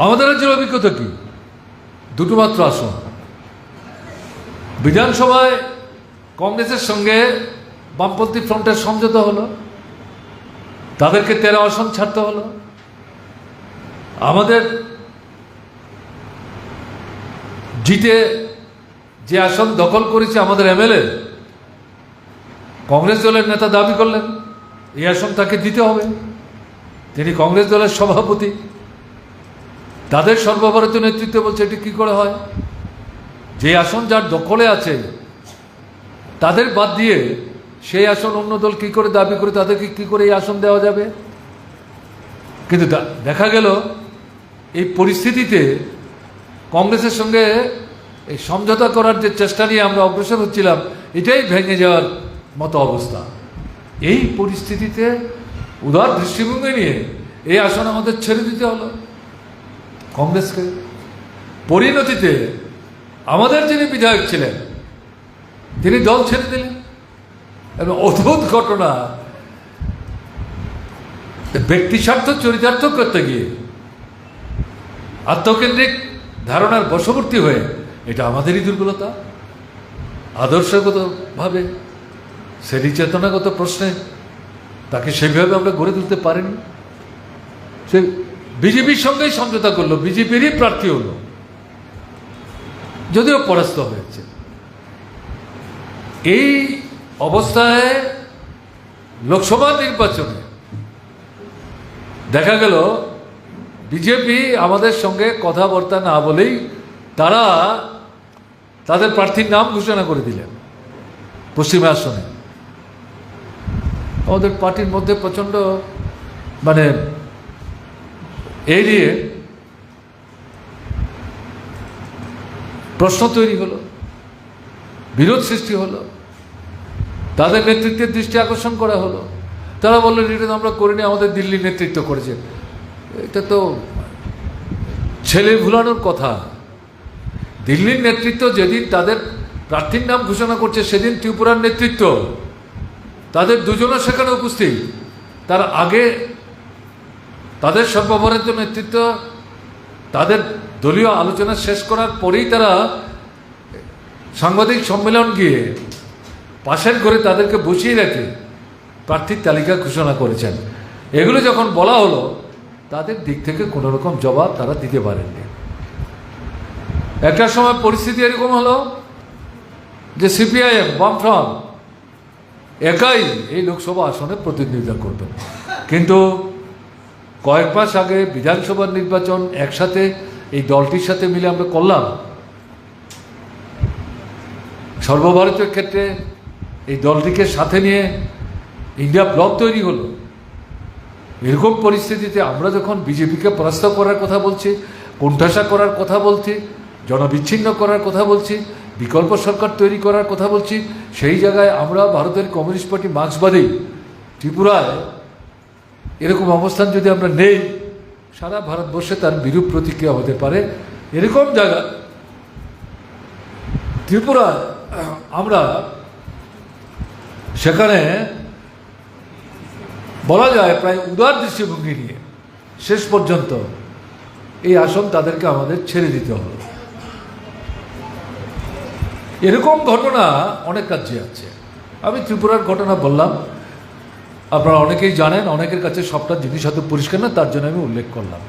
আমাদের রাজ্যের অভিজ্ঞতা কি? দুটো মাত্র আসন। বিধানসভায় কংগ্রেসের সঙ্গে বামপন্থী ফ্রন্টের সমঝোতা হলো। তাদেরকে তেরো আসন ছাড়তে হলো। আমাদের জিতে যে আসন দখল করেছে আমাদের এমএলএ, কংগ্রেস দলের নেতা দাবি করলেন, এই আসন তাকে দিতে হবে। তিনি কংগ্রেস দলের সভাপতি। তাদের সর্বভারতীয় নেতৃত্ব বলছে এটি কী করে হয়? যে আসন যার দখলে আছে, তাদের বাদ দিয়ে সেই আসন অন্য দল কী করে দাবি করে, তাদেরকে কী করে এই আসন দেওয়া যাবে? কিন্তু দেখা গেল এই পরিস্থিতিতে কংগ্রেসের সঙ্গে এই সমঝোতা করার যে চেষ্টা নিয়ে আমরা অগ্রসর হচ্ছিলাম, এটাই ভেঙে যাওয়ার মতো অবস্থা। এই পরিস্থিতিতে উদার দৃষ্টিভঙ্গি নিয়ে এই আসন আমাদের ছেড়ে দিতে হলো। কংগ্রেসকে। পরিণতিতে আমাদের যিনি বিধায়ক ছিলেন, তিনি দল ছেড়ে দিলেন। এবং অদ্ভুত ঘটনা, ব্যক্তি স্বার্থ, চরিতার্থ করতে গিয়ে আত্মকেন্দ্রিক ধারণার বশবর্তী হয়ে এটা আমাদেরই দুর্বলতা। আদর্শগতভাবে শ্রেণি চেতনাগত প্রশ্নে তাকে সেভাবে আমরা গড়ে তুলতে পারিনি। সে বিজেপির সঙ্গেই সমঝোতা করল, বিজেপিরই প্রার্থী হলো। যদিও পরাস্ত হয়েছে। এই অবস্থায় লোকসভা নির্বাচনে দেখা গেল, বিজেপি আমাদের সঙ্গে কথাবার্তা না বলেই তারা তাদের প্রার্থীর নাম ঘোষণা করে দিলেন পশ্চিমে আসনে। আমাদের পার্টির মধ্যে প্রচণ্ড মানে এই নিয়ে প্রশ্ন তৈরি হলো, বিরোধ সৃষ্টি হলো, তাদের নেতৃত্বের দৃষ্টি আকর্ষণ করা হলো। তারা বললেন, এটা আমরা করিনি, আমাদের দিল্লি নেতৃত্ব করেছে। এটা তো ছেলে ভুলানোর কথা। দিল্লির নেতৃত্ব যেদিন তাদের প্রার্থীর নাম ঘোষণা করছে, সেদিন ত্রিপুরার নেতৃত্ব। তাদের দুজনও সেখানে উপস্থিত। তার আগে তাদের সর্বভারতীয় নেতৃত্ব, তাদের দলীয় আলোচনা শেষ করার পরেই তারা সাংবাদিক সম্মেলন গিয়ে পাশের ঘরে তাদেরকে বসিয়ে রেখে প্রার্থীর তালিকা ঘোষণা করেছেন। এগুলো যখন বলা হলো, তাদের দিক থেকে কোনো রকম জবাব তারা দিতে পারেননি। একটা সময় পরিস্থিতি এরকম হলো যে সিপিআইএম বামফ্রন্ট একাই এই লোকসভা আসনে প্রতিনিধিত্ব করবে। কিন্তু কয়েক মাস আগে বিধানসভার নির্বাচন একসাথে এই দলটির সাথে মিলে আমরা করলাম। সর্বভারতীয় ক্ষেত্রে এই দলটিকে সাথে নিয়ে ইন্ডিয়া ব্লক তৈরি হলো। এরকম পরিস্থিতিতে আমরা যখন বিজেপিকে পরাস্ত করার কথা বলছি, কোণঠাসা করার কথা বলছি, জনবিচ্ছিন্ন করার কথা বলছি, বিকল্প সরকার তৈরি করার কথা বলছি, সেই জায়গায় আমরা ভারতের কমিউনিস্ট পার্টি মার্ক্সবাদী ত্রিপুরায় এরকম অবস্থান যদি আমরা নেই, সারা ভারতবর্ষে তার বিরূপ প্রতিক্রিয়া হতে পারে। এরকম জায়গা, ত্রিপুরা, আমরা সেখানে বলা যায় প্রায় উদার দৃষ্টিভঙ্গি নিয়ে শেষ পর্যন্ত এই আসন তাদেরকে আমাদের ছেড়ে দিতে হলো এরকম ঘটনা অনেক রাজ্যে আছে। আমি ত্রিপুরার ঘটনা বললাম। আপনারা অনেকেই জানেন, অনেকের কাছে সবটা জিনিস হয়তো পরিষ্কার না, তার জন্য আমি উল্লেখ করলাম।